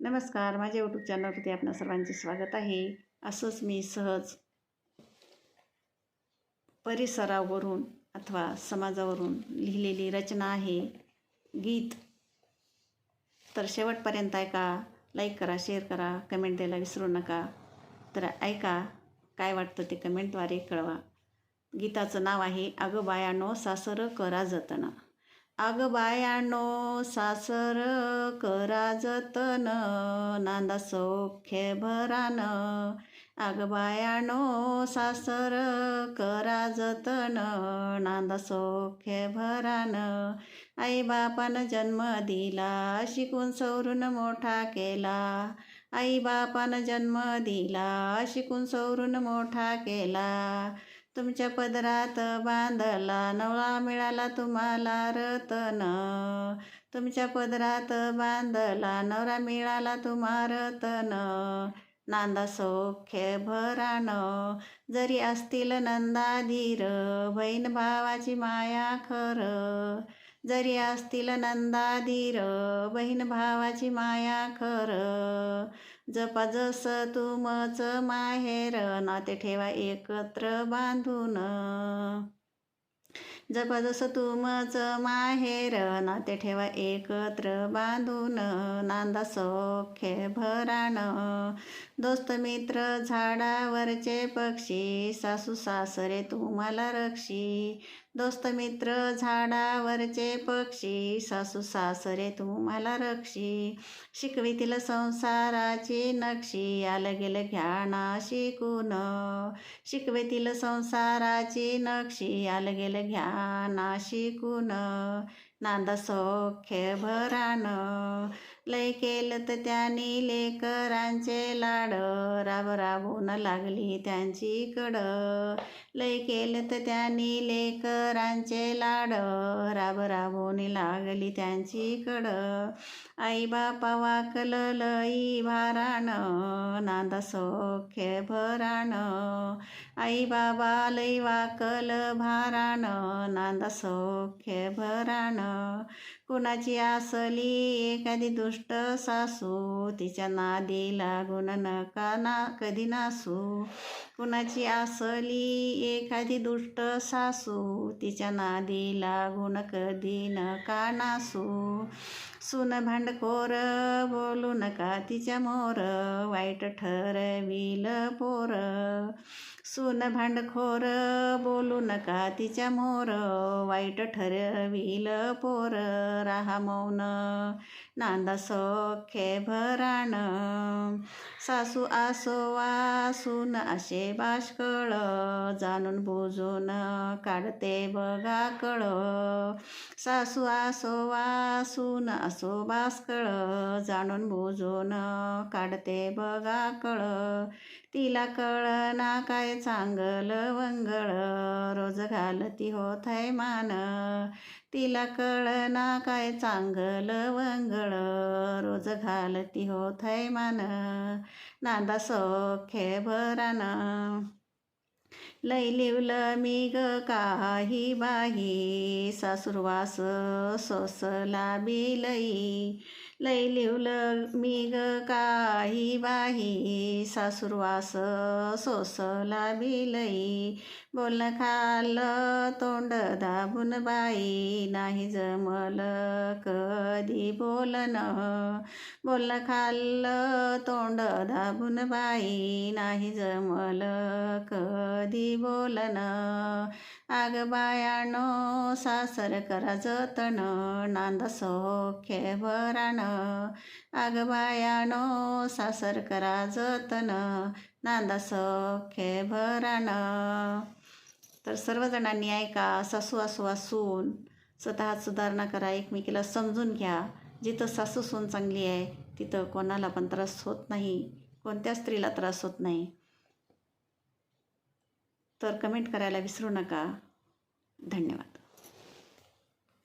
नमस्कार माझ्या यूट्यूब चॅनलवरती आपणा सर्वांचे स्वागत आहे. असंच मी सहज परिसरावरून अथवा समाजावरून लिहिलेली रचना आहे. गीत तर शेवटपर्यंत ऐका लाईक करा शेअर करा कमेंट द्यायला विसरू नका. तर ऐका काय वाटतं ते कमेंटद्वारे कळवा. गीताचं नाव आहे अगं बायानो सासर करा जतना. आग बायानो सासर करा जतन नांदा सौख्य भरान. अगं बायानो सासर करा जतन नांदा सौख्य भरान. आई बापानं जन्म दिला शिकून सवरून मोठा केला. आई बापानं जन्म दिला शिकून सवरून मोठा केला. तुमच्या पदरात बांधला नवळा मिळाला तुम्हाला रतन. तुमच्या पदरात बांधला नवरा मिळाला तुम्हा रतन. नांदा सौख्य भरान जरी असतील नंदाधीर बहीण भावाची माया खर. जरी असतील नंदाधीर बहीण भावाची माया खर. जपा जस तुमच माहेर नाते ठेवा एकत्र बांधून. जपा जस तुमच माहेर नाते ठेवा एकत्र बांधून नांदा सौख्य भराण. दोस्त मित्र झाडावरचे पक्षी सासू सासरे तुम्हाला रक्षी. दोस्त मित्र झाडावरचे पक्षी सासू सासरे तुम्हाला रक्षी. शिकवितील संसाराची नक्षी आलं गेलं घ्या ना शिकून. शिकवितील संसाराची नक्षी आलं गेलं घ्या ना शिकून नांदा लय केलं तर त्यांनी लेकरांचे लाड. राब राबून लागली त्यांची कड. लय केलं तर त्यांनी लेकरांचे लाड. राब राबून लागली त्यांची कड. आई बापा वाकल लई भारानं. नांदा सौख्य आई बाबा लई वाकल भारानं. नांदा सौख्य भरान कुणाची असली एखादी दुष्ट सासू तिच्या नादी लागून नका ना कधी नासू. कुणाची असली एखादी दुष्ट सासू तिच्या नादी लागून कधी नका नासू. सुन भांडखोर बोलू नका तिच्या मोर वाईट ठरविल पोर. सून भांडखोर बोलू नका तिच्या मोर वाईट ठरविल पोर. राहा मौन नांदा सौख्य भराण. सासू आसो वासून असे बाष्कळ जाणून बुजून काढते बघा कळ. सासू आसो वासून असो बास्कळ जाणून बुजून काढते बघा कळ. तिला कळ ना काय चांगलं वंगळ रोज घालती होत आहे मान. तिला कळ ना काय चांगलं वंगळ रोज घालती होत आहे मान. नांदा सौख्य भरान. लई लिवलं मी ग काही बाही सासुरवास सोसला बी लई. लई लिवलं मी ग काही बाही सासुरवास सोसला बी लई. बोलणं खाल्लं तोंड दाबून बाई. नाही जमल कधी बोलन. बोल खाल्लं तोंड दाबून बाई. नाही जमल कधी बोलन. आग बायानो सासर करा जतन नांदसो खेबरान आग बायानो सासर करा जतन नांदा खेबरान तर सर्वजणांनी ऐका सासू असू असून स्वतः सुधारणा करा एकमेकीला समजून घ्या. जिथं सासू सून चांगली आहे तिथं कोणाला पण त्रास होत नाही कोणत्या स्त्रीला त्रास होत नाही. तर कमेंट करायला विसरू नका. धन्यवाद.